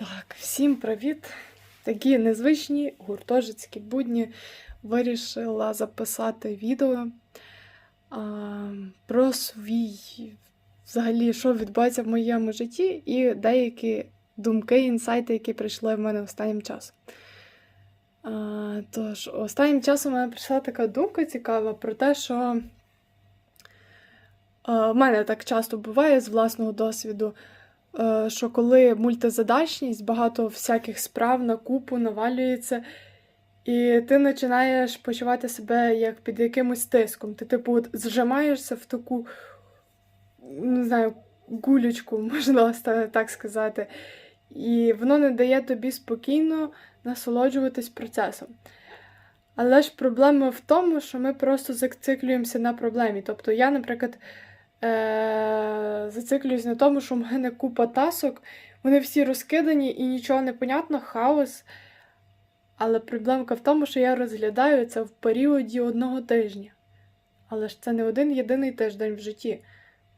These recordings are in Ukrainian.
Так, всім привіт! Такі незвичні гуртожитські будні вирішила записати відео а, про свій, взагалі, що відбувається в моєму житті, і деякі думки, інсайти, які прийшли в мене останнім часом. А, тож, останнім часом у мене прийшла така думка цікава про те, що а, в мене так часто буває з власного досвіду. Е, що коли мультизадачність, багато всяких справ на купу навалюється, і ти починаєш почувати себе як під якимось тиском. Ти, типу, от зжимаєшся в таку, не знаю, гулючку, можна так сказати. І воно не дає тобі спокійно насолоджуватись процесом. Але ж проблема в тому, що ми просто зациклюємося на проблемі. Тобто я, наприклад, е- зациклююсь на тому, що в мене купа тасок, вони всі розкидані і нічого не понятно, хаос. Але проблемка в тому, що я розглядаю це в періоді одного тижня. Але ж це не один єдиний тиждень в житті.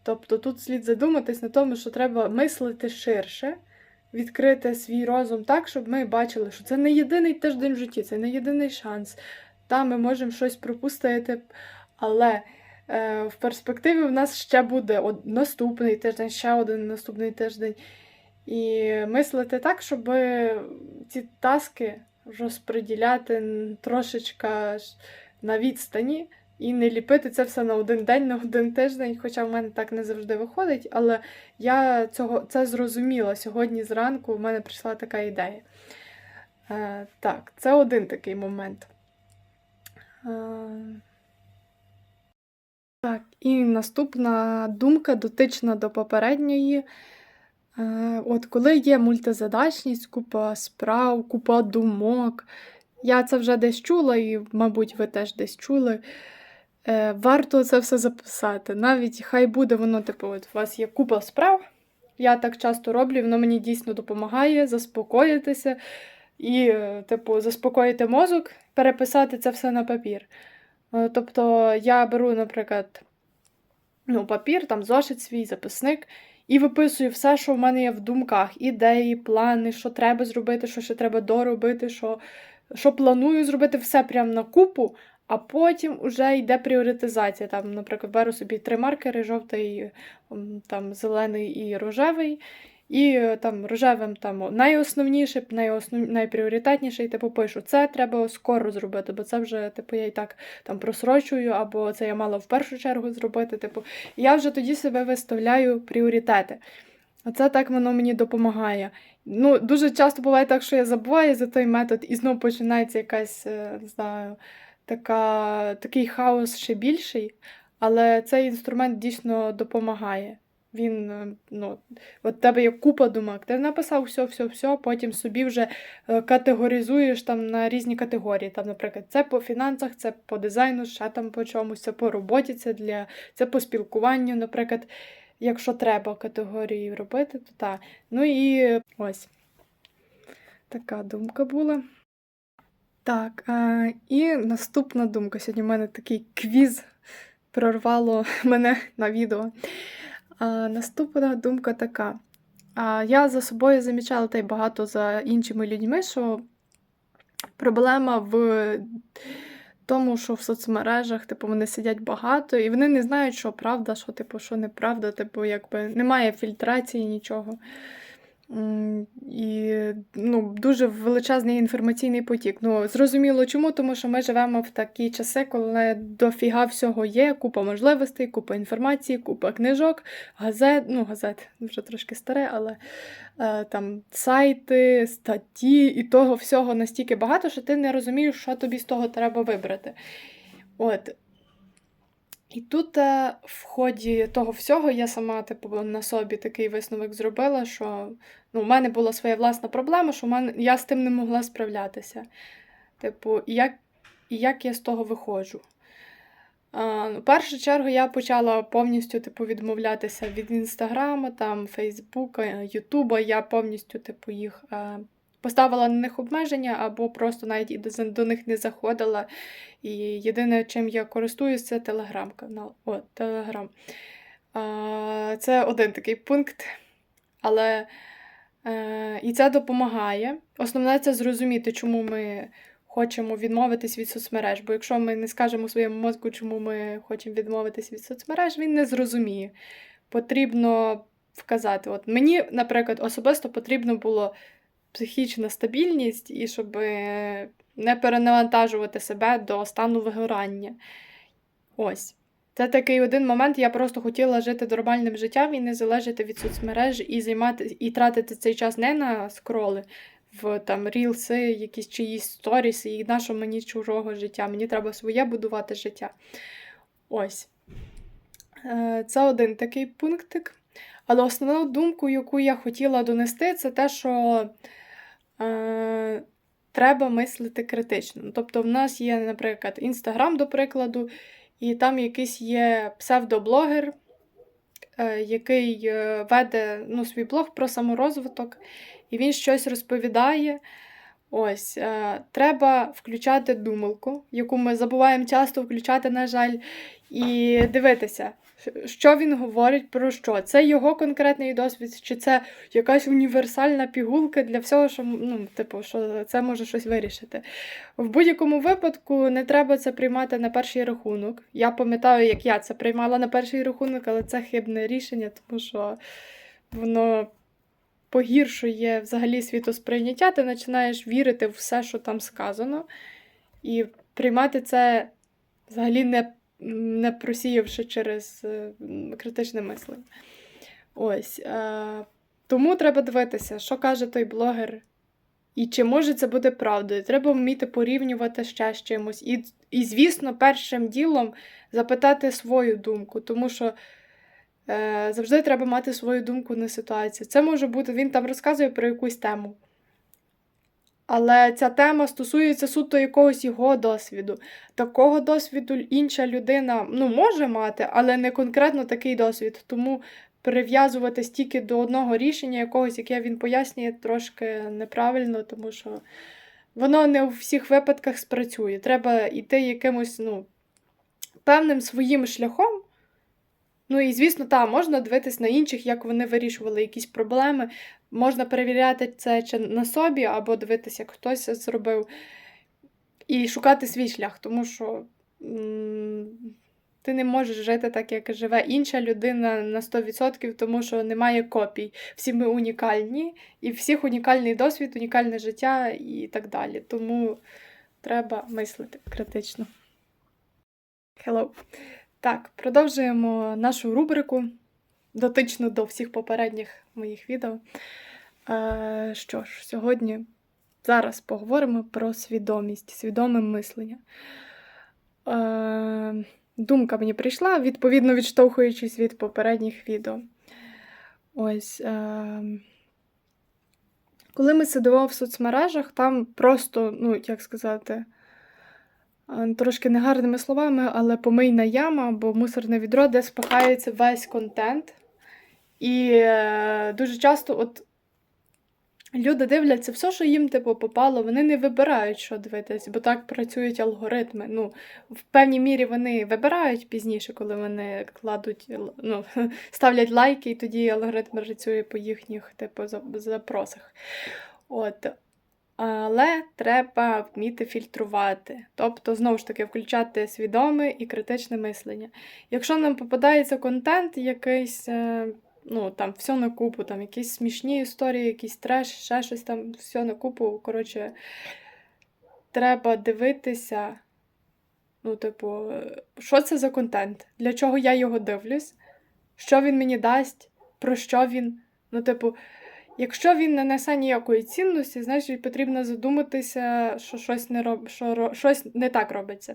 Тобто тут слід задуматись на тому, що треба мислити ширше, відкрити свій розум так, щоб ми бачили, що це не єдиний тиждень в житті, це не єдиний шанс. Та ми можемо щось пропустити, але в перспективі в нас ще буде наступний тиждень, ще один наступний тиждень. І мислити так, щоб ці таски розподіляти трошечка на відстані і не ліпити це все на один день, на один тиждень, хоча в мене так не завжди виходить, але я цього, це зрозуміла. Сьогодні зранку в мене прийшла така ідея. Е, так, це один такий момент. Е, так, і наступна думка дотична до попередньої. Е, От коли є мультизадачність, купа справ, купа думок, я це вже десь чула, і, мабуть, ви теж десь чули. Е, Варто це все записати. Навіть хай буде воно, типу, от у вас є купа справ. Я так часто роблю, воно мені дійсно допомагає заспокоїтися і, е, типу, заспокоїти мозок, переписати це все на папір. Е, Тобто я беру, наприклад, ну, папір, там зошит свій, записник, і виписую все, що в мене є в думках: ідеї, плани, що треба зробити, що ще треба доробити, що, що планую зробити, все прямо на купу, а потім вже йде пріоритизація. Там, наприклад, беру собі три маркери: жовтий, там, зелений і рожевий. І е, там рожевим там найосновніше, найоснов... найпріоритетніше, і типу пишу, це треба скоро зробити, бо це вже, типу, я і так там просрочую, або це я мала в першу чергу зробити. Типу, я вже тоді себе виставляю пріоритети. Оце так воно мені допомагає. Ну, дуже часто буває так, що я забуваю за той метод, і знову починається якась, е, не знаю, така, такий хаос ще більший. Але цей інструмент дійсно допомагає. Він, е, ну, от тебе є купа думок, ти написав все, все, все, потім собі вже е, категоризуєш там на різні категорії. Там, наприклад, це по фінансах, це по дизайну, ще там по чомусь, це по роботі, це для це по спілкуванню, наприклад, якщо треба категорії робити, то так. Ну і ось така думка була. Так, е, і наступна думка. Сьогодні в мене такий квіз прорвало мене на відео. Наступна думка така. Я за собою замічала та й багато за іншими людьми, що проблема в тому, що в соцмережах, типу, вони сидять багато, і вони не знають, що правда, що типу, що неправда, типу, якби немає фільтрації нічого. І ну, дуже величезний інформаційний потік. Ну, зрозуміло чому, тому що ми живемо в такі часи, коли дофіга всього є, купа можливостей, купа інформації, купа книжок, газет, ну, газет вже трошки старе, але е, там сайти, статті і того всього настільки багато, що ти не розумієш, що тобі з того треба вибрати. От. І тут е, в ході того всього я сама типу, на собі такий висновок зробила, що ну, у мене була своя власна проблема, що в я з тим не могла справлятися. Типу, як, як я з того виходжу? А, ну, в першу чергу я почала повністю типу, відмовлятися від інстаграма, там, Фейсбука, Ютуба. Я повністю типу, їх е, поставила на них обмеження, або просто навіть до, до них не заходила. І єдине, чим я користуюся, це телеграм-канал. О, телеграм. А, це один такий пункт. Але і це допомагає. Основне це зрозуміти, чому ми хочемо відмовитись від соцмереж. Бо якщо ми не скажемо своєму мозку, чому ми хочемо відмовитись від соцмереж, він не зрозуміє. Потрібно вказати. От мені, наприклад, особисто потрібно було психічна стабільність і щоб е, не перенавантажувати себе до стану вигорання. Ось. Це такий один момент. Я просто хотіла жити нормальним життям і не залежати від соцмереж, і займати і тратити цей час не на скроли в там рілси, якісь чиїсь сторіси, і на що мені чужого життя. Мені треба своє будувати життя. Ось. Е, Це один такий пунктик. Але основну думку, яку я хотіла донести, це те, що е, треба мислити критично. Тобто, в нас є, наприклад, Інстаграм, до прикладу, і там якийсь є псевдоблогер, е, який е, веде ну, свій блог про саморозвиток, і він щось розповідає. Ось, е, треба включати думалку, яку ми забуваємо часто включати, на жаль, і дивитися, що він говорить про що. Це його конкретний досвід, чи це якась універсальна пігулка для всього, що ну, типу, що це може щось вирішити. В будь-якому випадку не треба це приймати на перший рахунок. Я пам'ятаю, як я це приймала на перший рахунок, але це хибне рішення, тому що воно погіршує взагалі світосприйняття, ти починаєш вірити в все, що там сказано, і приймати це взагалі не, не просіявши через е, критичне мислення. Ось. Е, тому треба дивитися, що каже той блогер. І чи може це бути правдою? Треба вміти порівнювати ще з чимось. І, і звісно, першим ділом запитати свою думку, тому що е, завжди треба мати свою думку на ситуацію. Це може бути, він там розказує про якусь тему. Але ця тема стосується суто якогось його досвіду. Такого досвіду інша людина ну, може мати, але не конкретно такий досвід. Тому прив'язуватись тільки до одного рішення якогось, яке він пояснює, трошки неправильно, тому що воно не у всіх випадках спрацює. Треба йти якимось ну, певним своїм шляхом. Ну і, звісно, так, можна дивитись на інших, як вони вирішували якісь проблеми. Можна перевіряти це чи на собі, або дивитися, як хтось зробив, і шукати свій шлях, тому що ти не можеш жити так, як живе інша людина на 100%, тому що немає копій. Всі ми унікальні, і всіх унікальний досвід, унікальне життя і так далі. Тому треба мислити критично. Hello. Так, продовжуємо нашу рубрику, дотичну до всіх попередніх моїх відео. Е, що ж, сьогодні зараз поговоримо про свідомість, свідоме мислення. Е, думка мені прийшла, відповідно відштовхуючись від попередніх відео. Ось. Е, коли ми сидимо в соцмережах, там просто, ну, як сказати, трошки негарними словами, але помийна яма або мусорне відро, де спихається весь контент. І е, дуже часто от люди дивляться все, що їм типу, попало, вони не вибирають, що дивитись, бо так працюють алгоритми. Ну, В певній мірі вони вибирають пізніше, коли вони кладуть, ну, ставлять лайки, і тоді алгоритм працює по їхніх типу, запросах. От. Але треба вміти фільтрувати, тобто, знову ж таки, включати свідоме і критичне мислення. Якщо нам попадається контент якийсь, е, ну там все на купу, там якісь смішні історії, якийсь треш, ще щось там, все на купу. Коротше, треба дивитися. Ну, типу, що це за контент? Для чого я його дивлюсь? Що він мені дасть? Про що він? Ну, типу, якщо він не несе ніякої цінності, значить потрібно задуматися, що щось не роб... що щось не так робиться.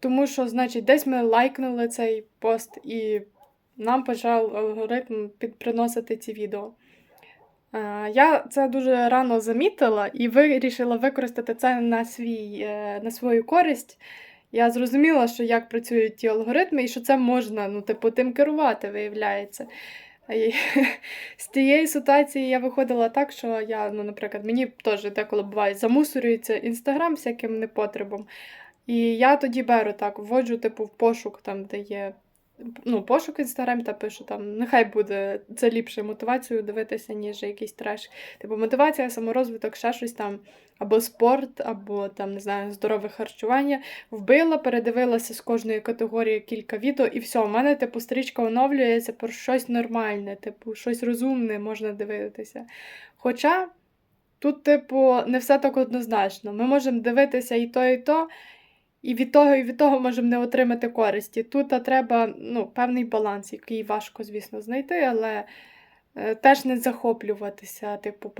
Тому що, значить, десь ми лайкнули цей пост, і нам почав алгоритм під- приносити ці відео. Я це дуже рано замітила і вирішила використати це на, свій, е, на свою користь. Я зрозуміла, що як працюють ті алгоритми, і що це можна, ну, типу, тим керувати, виявляється. І з тієї ситуації я виходила так, що я, ну, наприклад, мені теж деколи буває, замусорюється інстаграм всяким непотребом. І я тоді беру так, вводжу, типу, в пошук, там, де є ну, пошук в інстаграмі та пишу там, нехай буде це ліпше мотивацією дивитися, ніж якийсь треш. Типу, мотивація, саморозвиток, ще щось там, або спорт, або там, не знаю, здорове харчування. Вбила, передивилася з кожної категорії кілька відео, і все, у мене, типу, стрічка оновлюється про щось нормальне, типу, щось розумне можна дивитися. Хоча. Тут, типу, не все так однозначно. Ми можемо дивитися і то, і то, і від того, і від того можемо не отримати користі. Тут треба ну, певний баланс, який важко, звісно, знайти, але е, теж не захоплюватися, типу,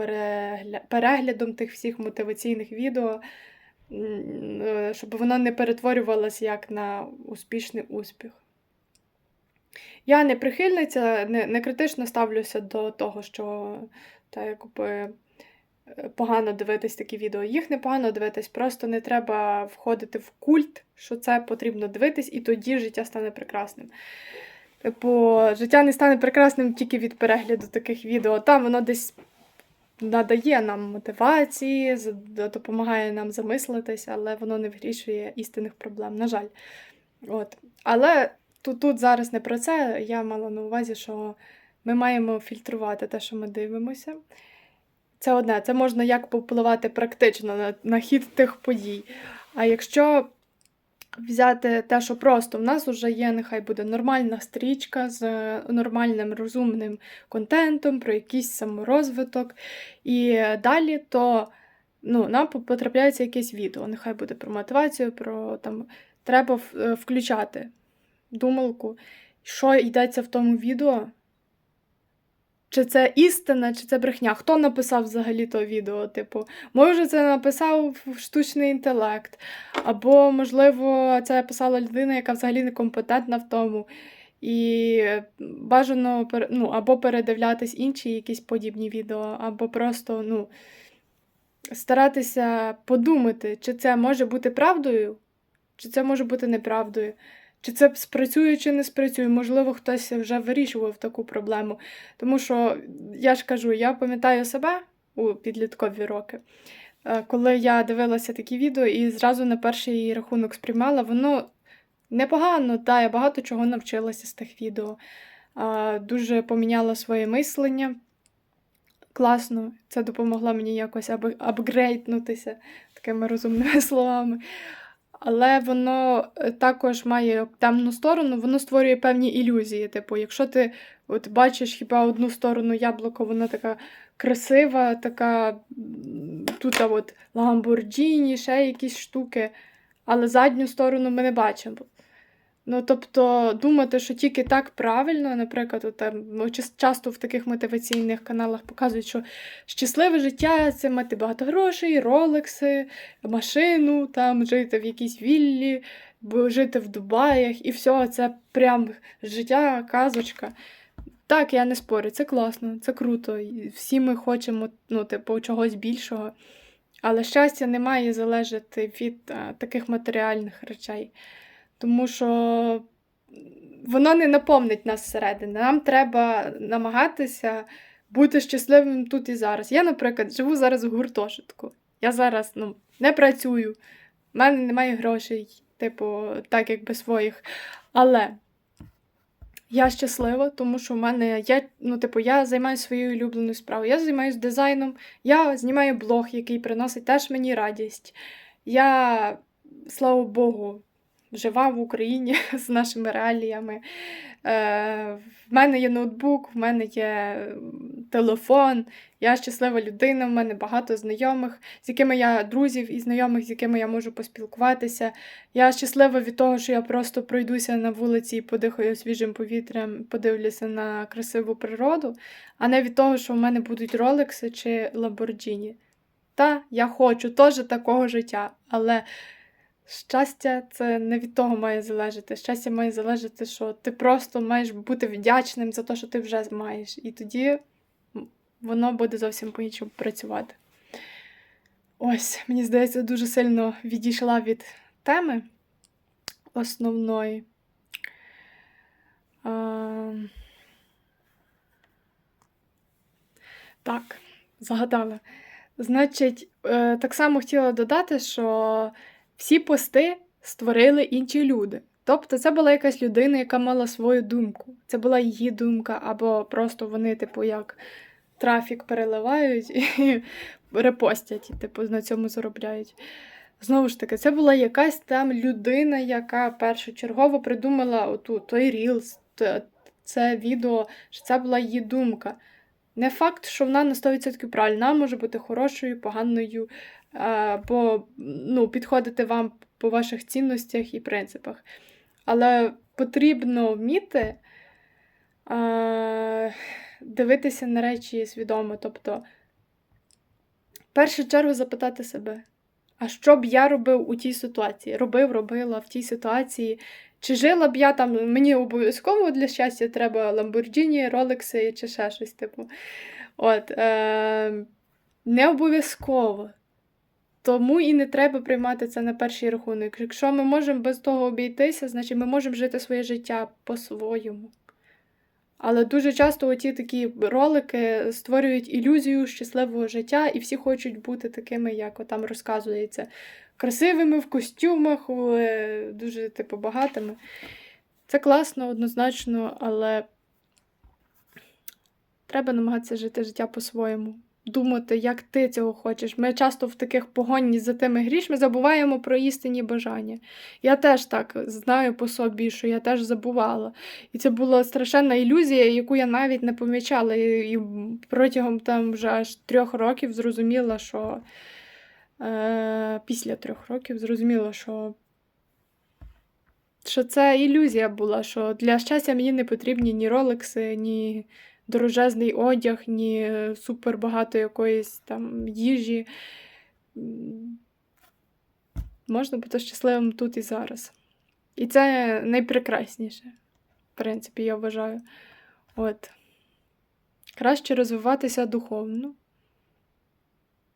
переглядом тих всіх мотиваційних відео, е, щоб воно не перетворювалося як на успішний успіх. Я не прихильниця, не, не критично ставлюся до того, що та, якби, погано дивитись такі відео. Їх не погано дивитись, просто не треба входити в культ, що це потрібно дивитись, і тоді життя стане прекрасним. Типу, життя не стане прекрасним тільки від перегляду таких відео. Там воно десь надає нам мотивації, допомагає нам замислитись, але воно не вирішує істинних проблем, на жаль. От. Але тут, тут зараз не про це. Я мала на увазі, що ми маємо фільтрувати те, що ми дивимося. Це одне, це можна як попливати практично на, на хід тих подій. А якщо взяти те, що просто в нас вже є, нехай буде нормальна стрічка з е, нормальним розумним контентом, про якийсь саморозвиток. І далі то ну, нам потрапляється якесь відео. Нехай буде про мотивацію, про там треба е, включати думалку, що йдеться в тому відео. Чи це істина, чи це брехня? Хто написав взагалі то відео? Типу, може, це написав штучний інтелект, або, можливо, це писала людина, яка взагалі не компетентна в тому. І бажано ну, або передивлятись інші якісь подібні відео, або просто ну, старатися подумати, чи це може бути правдою, чи це може бути неправдою. Чи це спрацює, чи не спрацює? Можливо, хтось вже вирішував таку проблему. Тому що, я ж кажу, я пам'ятаю себе у підліткові роки, е, коли я дивилася такі відео і зразу на перший рахунок сприймала, воно непогано, та я багато чого навчилася з тих відео. Дуже поміняла своє мислення. Класно, це допомогло мені якось апгрейднутися такими розумними словами. Але воно е, також має темну сторону, воно створює певні ілюзії. Типу, якщо ти от бачиш хіба одну сторону яблуко, вона така красива, така тут от Ламборджіні, ще якісь штуки, але задню сторону ми не бачимо. Ну, тобто, думати, що тільки так правильно, наприклад, от, там, ну, часто в таких мотиваційних каналах показують, що щасливе життя це мати багато грошей, ролекси, машину, там, жити в якійсь віллі, жити в Дубаях, і все, це прям життя, казочка. Так, я не спорю, це класно, це круто. Всі ми хочемо ну, типу, чогось більшого. Але щастя не має залежати від а, таких матеріальних речей. Тому що воно не наповнить нас зсередини. Нам треба намагатися бути щасливим тут і зараз. Я, наприклад, живу зараз в гуртожитку. Я зараз ну, не працюю, в мене немає грошей, типу, так якби своїх. Але я щаслива, тому що в мене я, ну, типу, я займаюся своєю улюбленою справою. Я займаюся дизайном, я знімаю блог, який приносить теж мені радість. Я, слава Богу, жива в Україні з нашими реаліями. Е, в мене є ноутбук, в мене є телефон, я щаслива людина, в мене багато знайомих, з якими я друзів і знайомих, з якими я можу поспілкуватися. Я щаслива від того, що я просто пройдуся на вулиці і подихаю свіжим повітрям, подивлюся на красиву природу, а не від того, що в мене будуть ролекси чи Ламборджіні. Та, я хочу теж такого життя, але щастя це не від того має залежати. Щастя має залежати, що ти просто маєш бути вдячним за те, що ти вже маєш. І тоді воно буде зовсім по-іншому працювати. Ось, мені здається, дуже сильно відійшла від теми основної. А... Так, згадала. Значить, е, так само хотіла додати, що всі пости створили інші люди. Тобто це була якась людина, яка мала свою думку. Це була її думка, або просто вони, типу, як трафік переливають і репостять, і, типу, на цьому заробляють. Знову ж таки, це була якась там людина, яка першочергово придумала оту, той Reels, це відео, що це була її думка. Не факт, що вона на 100% правильна, може бути хорошою, поганою, або ну, підходити вам по ваших цінностях і принципах. Але потрібно вміти дивитися на речі свідомо. Тобто, в першу чергу запитати себе, а що б я робив у тій ситуації? Робив, робила в тій ситуації. Чи жила б я там, мені обов'язково для щастя треба Ламборджіні, Ролекси чи ще щось типу. От, е, не обов'язково. Тому і не треба приймати це на перший рахунок. Якщо ми можемо без того обійтися, значить ми можемо жити своє життя по-своєму. Але дуже часто оті такі ролики створюють ілюзію щасливого життя, і всі хочуть бути такими, як там розказується, красивими в костюмах, е, дуже типу багатими. Це класно, однозначно, але треба намагатися жити життя по-своєму. Думати, як ти цього хочеш. Ми часто в таких погоні за тими грішми забуваємо про істинні бажання. Я теж так знаю по собі, що я теж забувала. І це була страшенна ілюзія, яку я навіть не помічала. І, протягом там вже аж трьох років зрозуміла, що е, після трьох років зрозуміла, що, що це ілюзія була, що для щастя мені не потрібні ні ролекси, ні дорожезний одяг, ні супер багато якоїсь там їжі. Можна бути щасливим тут і зараз. І це найпрекрасніше, в принципі, я вважаю. От. Краще розвиватися духовно.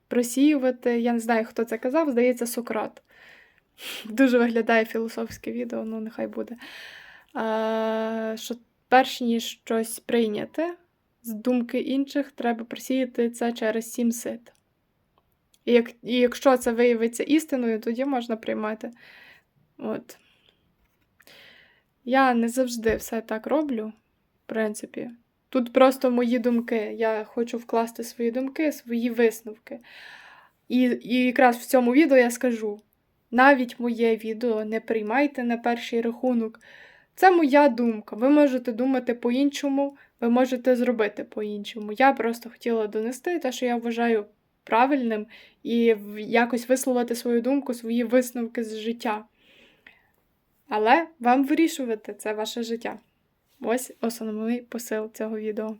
Просіювати, я не знаю, хто це казав, здається, Сократ. Дуже виглядає філософське відео, ну нехай буде. А, що перш ніж щось прийняти з думки інших, треба просіяти це через сім сит. І, як, і якщо це виявиться істиною, тоді можна приймати. От. Я не завжди все так роблю, в принципі. Тут просто мої думки. Я хочу вкласти свої думки, свої висновки. І, і якраз в цьому відео я скажу: навіть моє відео не приймайте на перший рахунок. Це моя думка. Ви можете думати по-іншому, ви можете зробити по-іншому. Я просто хотіла донести те, що я вважаю правильним, і якось висловити свою думку, свої висновки з життя. Але вам вирішувати це ваше життя. Ось основний посил цього відео.